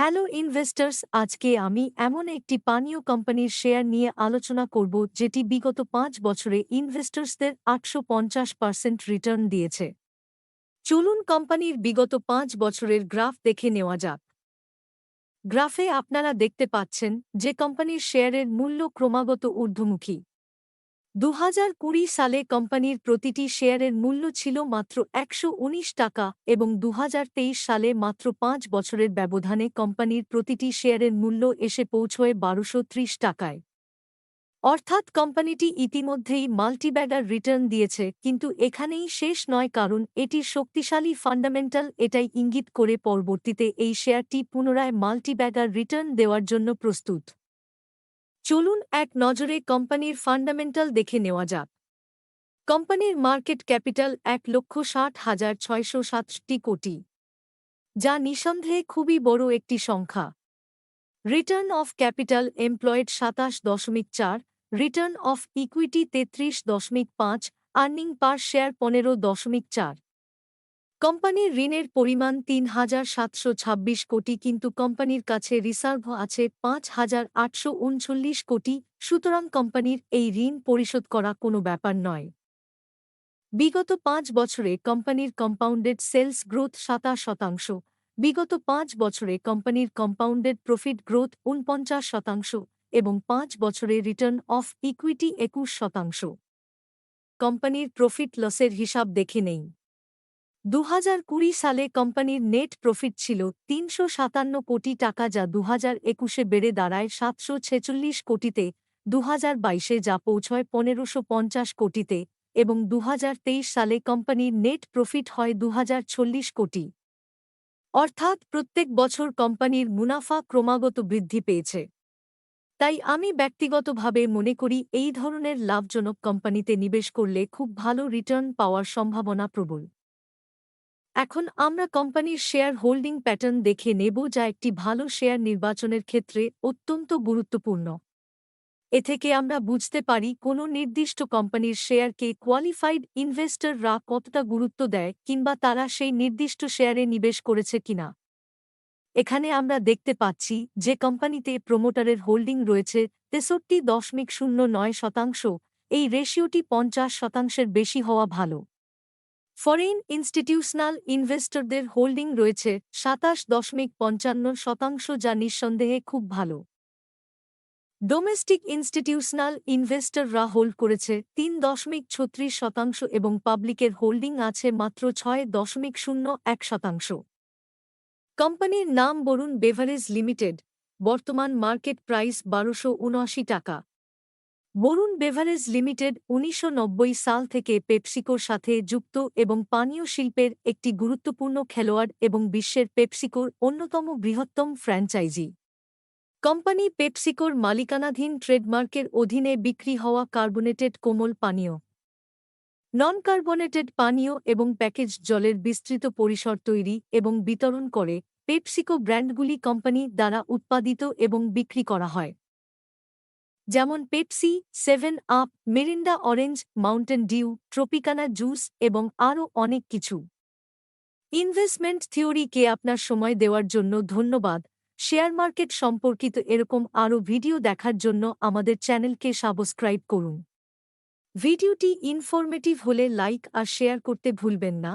Hello investors, আজকে আমি এমন একটি পানীয় কোম্পানির শেয়ার নিয়ে আলোচনা করব যেটি বিগত পাঁচ বছরে ইনভেস্টার্সদের আটশো পঞ্চাশ পার্সেন্ট রিটার্ন দিয়েছে। চলুন কোম্পানির বিগত পাঁচ বছরের গ্রাফ দেখে নেওয়া যাক। গ্রাফে আপনারা দেখতে পাচ্ছেন যে কোম্পানির শেয়ারের মূল্য ক্রমাগত ঊর্ধ্বমুখী। দু সালে কোম্পানির প্রতিটি শেয়ারের মূল্য ছিল মাত্র একশো উনিশ টাকা এবং দুহাজার তেইশ সালে মাত্র পাঁচ বছরের ব্যবধানে কোম্পানির প্রতিটি শেয়ারের মূল্য এসে পৌঁছয় বারোশো টাকায়। অর্থাৎ কোম্পানিটি ইতিমধ্যেই মাল্টিব্যাগার রিটার্ন দিয়েছে, কিন্তু এখানেই শেষ নয় কারণ এটির শক্তিশালী ফান্ডামেন্টাল এটাই ইঙ্গিত করে পরবর্তীতে এই শেয়ারটি পুনরায় মাল্টিব্যাগার রিটার্ন দেওয়ার জন্য প্রস্তুত। চলুন এক নজরে কোম্পানির ফান্ডামেন্টাল দেখে নেওয়া যাক। কোম্পানির মার্কেট ক্যাপিটাল এক লক্ষ ষাট হাজার ছয়শো সাতটি কোটি, যা নিঃসন্দেহে খুবই বড় একটি সংখ্যা। রিটার্ন অফ ক্যাপিটাল এমপ্লয়েড সাতাশ দশমিক চার, রিটার্ন অফ ইকুইটি তেত্রিশ দশমিক পাঁচ, আর্নিং পার শেয়ার পনেরো দশমিক চার। কোম্পানির ঋণের পরিমাণ তিন হাজার সাতশো ছাব্বিশ কোটি কিন্তু কোম্পানির কাছে রিসার্ভ আছে পাঁচ হাজার আটশো উনচল্লিশ কোটি। সুতরাং কোম্পানির এই ঋণ পরিশোধ করা কোনো ব্যাপার নয়। বিগত পাঁচ বছরে কোম্পানির কম্পাউন্ডেড সেলস গ্রোথ সাতাশ শতাংশ। বিগত পাঁচ বছরে কোম্পানির কম্পাউন্ডেড প্রফিট গ্রোথ উনপঞ্চাশ শতাংশ এবং পাঁচ বছরে রিটার্ন অফ ইকুইটি একুশ শতাংশ। কোম্পানির প্রফিট লসের হিসাব দেখে নেই। দু হাজার কুড়ি সালে কোম্পানির নেট প্রফিট ছিল তিনশো সাতান্ন কোটি টাকা, যা দু একুশে বেড়ে দাঁড়ায় সাতশো ছেচল্লিশ কোটিতে দু বাইশে যা পৌঁছয় পনেরোশো পঞ্চাশ কোটিতে, এবং দুহাজার তেইশ সালে কোম্পানির নেট প্রফিট হয় দুহাজার চল্লিশ কোটি। অর্থাৎ প্রত্যেক বছর কোম্পানির মুনাফা ক্রমাগত বৃদ্ধি পেয়েছে। তাই আমি ব্যক্তিগতভাবে মনে করি এই ধরনের লাভজনক কোম্পানিতে নিবেশ করলে খুব ভালো রিটার্ন পাওয়ার সম্ভাবনা প্রবল। এখন আমরা কোম্পানির শেয়ার হোল্ডিং প্যাটার্ন দেখে নেব যা একটি ভালো শেয়ার নির্বাচনের ক্ষেত্রে অত্যন্ত গুরুত্বপূর্ণ। এ থেকে আমরা বুঝতে পারি কোনো নির্দিষ্ট কোম্পানির শেয়ারকে কোয়ালিফাইড ইনভেস্টররা কতটা গুরুত্ব দেয় কিংবা তারা সেই নির্দিষ্ট শেয়ারে নিবেশ করেছে কিনা। এখানে আমরা দেখতে পাচ্ছি যে কোম্পানিতে প্রমোটারের হোল্ডিং রয়েছে তেষট্টি দশমিক শূন্য নয় শতাংশ, এই রেশিওটি পঞ্চাশ শতাংশের বেশি হওয়া ভালো। ফরেন ইনস্টিটিউশনাল ইনভেস্টরদের হোল্ডিং রয়েছে সাতাশ দশমিক পঞ্চান্ন শতাংশ, যা নিঃসন্দেহে খুব ভালো। ডোমেস্টিক ইনস্টিটিউশনাল ইনভেস্টররা হোল্ড করেছে তিন দশমিক ছত্রিশ শতাংশ এবং পাবলিকের হোল্ডিং আছে মাত্র ছয় দশমিক শূন্য এক শতাংশ। কোম্পানির নাম বরুণ বেভারেজ লিমিটেড। বর্তমান মার্কেট প্রাইস বারোশো উনআশি টাকা। বরুণ বেভারেজ লিমিটেড উনিশশো নব্বই সাল থেকে পেপসিকোর সাথে যুক্ত এবং পানীয় শিল্পের একটি গুরুত্বপূর্ণ খেলোয়াড় এবং বিশ্বের পেপসিকোর অন্যতম বৃহত্তম ফ্র্যাঞ্চাইজি। কোম্পানি পেপসিকোর মালিকানাধীন ট্রেডমার্কের অধীনে বিক্রি হওয়া কার্বোনেটেড কোমল পানীয় নন কার্বোনেটেড পানীয় এবং প্যাকেজ জলের বিস্তৃত পরিসর তৈরি এবং বিতরণ করে পেপসিকো ব্র্যান্ডগুলি কোম্পানি দ্বারা উৎপাদিত এবং বিক্রি করা হয়। যেমন Pepsi, Seven Up, Mirinda orange, Mountain Dew, Tropicana juice এবং আরও অনেক কিছু। ইনভেস্টমেন্ট থিওরিকে আপনার সময় দেওয়ার জন্য ধন্যবাদ। শেয়ার মার্কেট সম্পর্কিত এরকম আরও ভিডিও দেখার জন্য আমাদের চ্যানেলকে সাবস্ক্রাইব করুন। ভিডিওটি ইনফরমেটিভ হলে লাইক আর শেয়ার করতে ভুলবেন না।